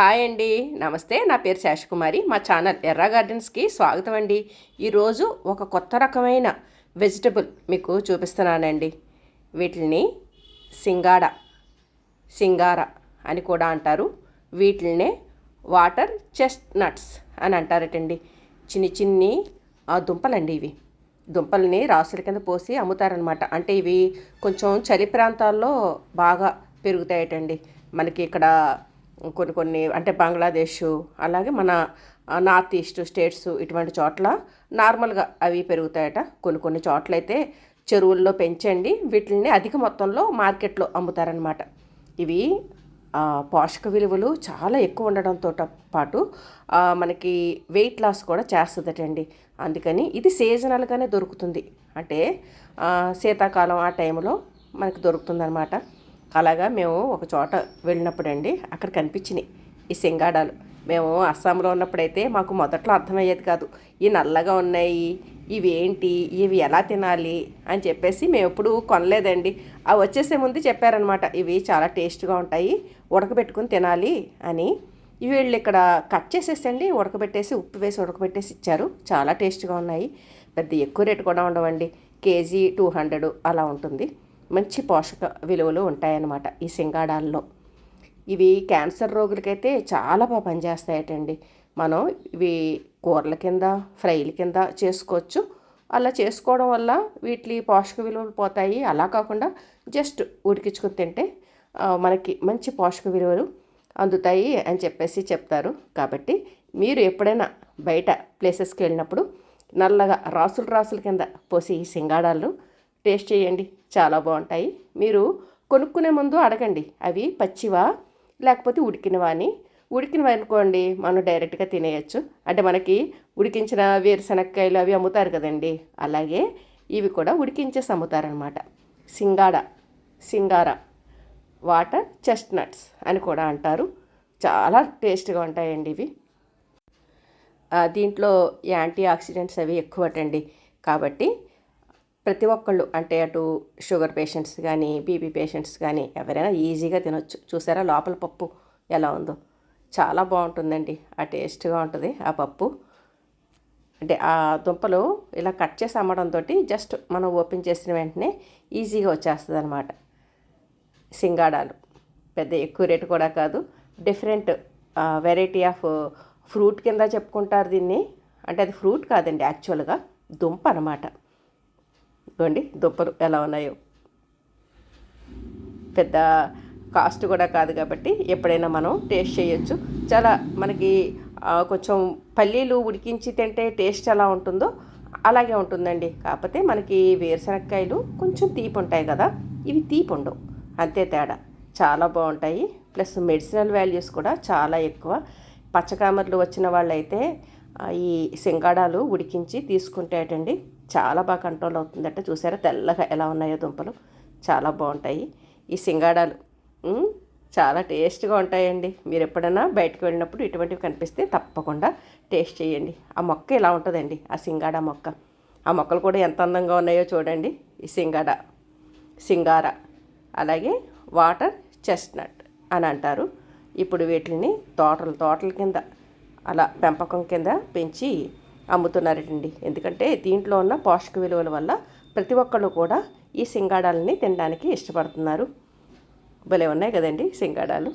Hi అండి. నమస్తే నా పేరు శేషకుమారి. మా ఛానల్ ఎర్ర గార్డెన్స్కి స్వాగతం అండి. ఈరోజు ఒక కొత్త రకమైన వెజిటబుల్ మీకు చూపిస్తున్నానండి. వీటిని సింగాడ సింగార అని కూడా అంటారు. వీటిల్నే వాటర్ చెస్ట్ నట్స్ అని అంటారటండి. చిన్ని చిన్ని ఆ దుంపలండి ఇవి. దుంపల్ని రాసుల కింద పోసి అమ్ముతారనమాట. అంటే ఇవి కొంచెం చలి ప్రాంతాల్లో బాగా పెరుగుతాయటండి. మనకి ఇక్కడ కొన్ని కొన్ని అంటే బంగ్లాదేశ్ అలాగే మన నార్త్ ఈస్ట్ స్టేట్స్ ఇటువంటి చోట్ల నార్మల్గా అవి పెరుగుతాయట. కొన్ని కొన్ని చోట్ల అయితే చెరువుల్లో పెంచండి వీటిని అధిక మొత్తంలో మార్కెట్లో అమ్ముతారనమాట. ఇవి పోషక విలువలు చాలా ఎక్కువ ఉండడంతో పాటు మనకి వెయిట్ లాస్ కూడా చేస్తుందటండి. అందుకని ఇది సీజనల్గానే దొరుకుతుంది. అంటే శీతాకాలం ఆ టైంలో మనకు దొరుకుతుందనమాట. అలాగా మేము ఒక చోట వెళ్ళినప్పుడండి అక్కడ కనిపించినాయి ఈ సింగాడాలు. మేము అస్సాంలో ఉన్నప్పుడైతే మాకు మొదట్లో అర్థమయ్యేది కాదు. ఈ నల్లగా ఉన్నాయి ఇవి ఏంటి ఇవి ఎలా తినాలి అని చెప్పేసి మేము ఎప్పుడు కొనలేదండి. అవి వచ్చేసే ముందు చెప్పారనమాట ఇవి చాలా టేస్ట్గా ఉంటాయి ఉడకబెట్టుకుని తినాలి అని. ఇవి వీళ్ళు ఇక్కడ కట్ చేసేసండి ఉడకబెట్టేసి ఉప్పు వేసి ఉడకబెట్టేసి ఇచ్చారు. చాలా టేస్ట్గా ఉన్నాయి. పెద్ద ఎక్కువ రేటు కూడా ఉండవండి. కేజీ టూ హండ్రెడ్ అలా ఉంటుంది. మంచి పోషక విలువలు ఉంటాయన్నమాట ఈ సింగాడాల్లో. ఇవి క్యాన్సర్ రోగులకైతే చాలా బాగా పనిచేస్తాయటండి. మనం ఇవి కూరల కింద ఫ్రైల కింద చేసుకోవచ్చు. అలా చేసుకోవడం వల్ల వీటి పోషక విలువలు పోతాయి. అలా కాకుండా జస్ట్ ఉడికించుకుని తింటే మనకి మంచి పోషక విలువలు అందుతాయి అని చెప్పేసి చెప్తారు. కాబట్టి మీరు ఎప్పుడైనా బయట ప్లేసెస్కి వెళ్ళినప్పుడు నల్లగా రాసులు రాసుల కింద పోసి ఈ సింగాడాలు టేస్ట్ చేయండి. చాలా బాగుంటాయి. మీరు కొనుక్కునే ముందు అడగండి. అవి పచ్చివా లేకపోతే ఉడికినవా అని. ఉడికినవి అనుకోండి మనం డైరెక్ట్గా తినేయచ్చు. అంటే మనకి ఉడికించిన వేరుశనక్కాయలు అవి అమ్ముతారు కదండి. అలాగే ఇవి కూడా ఉడికించేసి అమ్ముతారనమాట. సింగాడ సింగార వాటర్ చెస్ట్నట్స్ అని కూడా అంటారు. చాలా టేస్ట్గా ఉంటాయండి ఇవి. దీంట్లో యాంటీ ఆక్సిడెంట్స్ అవి ఎక్కువటండి. కాబట్టి ప్రతి ఒక్కళ్ళు అంటే అటు షుగర్ పేషెంట్స్ కానీ బీపీ పేషెంట్స్ కానీ ఎవరైనా ఈజీగా తినొచ్చు. చూసారా లోపల పప్పు ఎలా ఉందో? చాలా బాగుంటుందండి. ఆ టేస్ట్గా ఉంటుంది ఆ పప్పు. అంటే ఆ దుంపలు ఇలా కట్ చేసి అమ్మడంతో జస్ట్ మనం ఓపెన్ చేసిన వెంటనే ఈజీగా వచ్చేస్తుంది అనమాట సింగాడాలు. పెద్ద ఎక్కువ రేటు కూడా కాదు. డిఫరెంట్ వెరైటీ ఆఫ్ ఫ్రూట్ కింద చెప్పుకుంటారు దీన్ని. అంటే అది ఫ్రూట్ కాదండి యాక్చువల్గా దుంప అనమాట ఇదిగోండి దుంపలు ఎలా ఉన్నాయో. పెద్ద కాస్ట్ కూడా కాదు కాబట్టి ఎప్పుడైనా మనం టేస్ట్ చేయొచ్చు. చాలా మనకి కొంచెం పల్లీలు ఉడికించి తింటే టేస్ట్ ఎలా ఉంటుందో అలాగే ఉంటుందండి. కాకపోతే మనకి వేరుశనక్కాయలు కొంచెం తీపి ఉంటాయి కదా ఇవి తీపి ఉండవు. అంతే తేడా. చాలా బాగుంటాయి. ప్లస్ మెడిసినల్ వాల్యూస్ కూడా చాలా ఎక్కువ. పచ్చకామర్లు వచ్చిన వాళ్ళైతే ఈ సింగాడాలు ఉడికించి తీసుకుంటాటండి చాలా బాగా కంట్రోల్ అవుతుందట చూసారా? తెల్లగా ఎలా ఉన్నాయో దుంపలు. చాలా బాగుంటాయి. ఈ సింగాడాలు చాలా టేస్ట్గా ఉంటాయండి. మీరు ఎప్పుడైనా బయటకు వెళ్ళినప్పుడు ఇటువంటివి కనిపిస్తే తప్పకుండా టేస్ట్ చేయండి. ఆ మొక్క ఇలా ఉంటుందండి? ఆ సింగాడ మొక్క. ఆ మొక్కలు కూడా ఎంత అందంగా ఉన్నాయో చూడండి. ఈ సింగాడ సింగార అలాగే వాటర్ చెస్ట్నట్ అని అంటారు. ఇప్పుడు వీటిని తోటలు తోటల కింద అలా పెంపకం కింద పెంచి అమ్ముతున్నారటండి. ఎందుకంటే దీంట్లో ఉన్న పోషక విలువల వల్ల ప్రతి ఒక్కళ్ళు కూడా ఈ సింగాడాలని తినడానికి ఇష్టపడుతున్నారు. భలే ఉన్నాయి కదండి సింగాడాలు.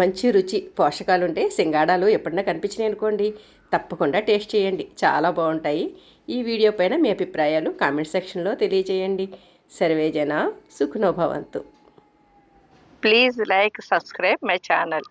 మంచి రుచి పోషకాలు ఉంటే సింగాడాలు ఎప్పుడైనా కనిపించినాయి అనుకోండి. తప్పకుండా టేస్ట్ చేయండి. చాలా బాగుంటాయి. ఈ వీడియో పైన మీ అభిప్రాయాలు కామెంట్ సెక్షన్లో తెలియజేయండి. సర్వేజన సుఖనోభవంతు please like subscribe my channel.